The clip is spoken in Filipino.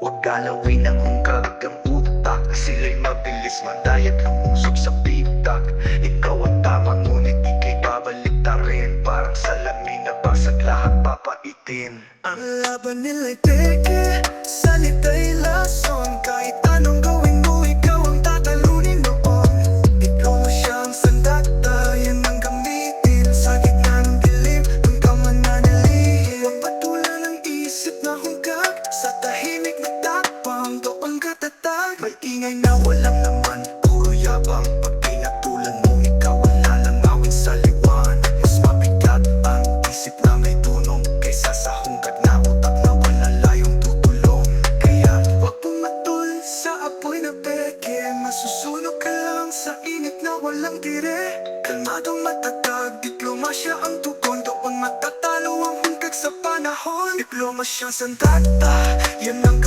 Galawin ang hungkag ng utak Sila'y mabilis mandayat Lumusog sa bitak Ikaw ang tama ngunit ikay babalik ta rin. Parang salamin na basag lahat papaitin. Ang laban nila'y teke Salita'y May ingay na walang naman Puro yabang. Pag pinatulan mo ikaw ang lalangawin sa liwanag Mas mabigat ang isip na may tunong Kaysa sa hungkag na utak na wala layong tutulong. Kaya wag pumatul sa apoy na peke. Masusunog ka lang sa init na walang tire Kalmadong matatag, diplomasya ang tugon. Doon matatalo ang hungkag sa panahon. Diplomasyang sandata, yan ang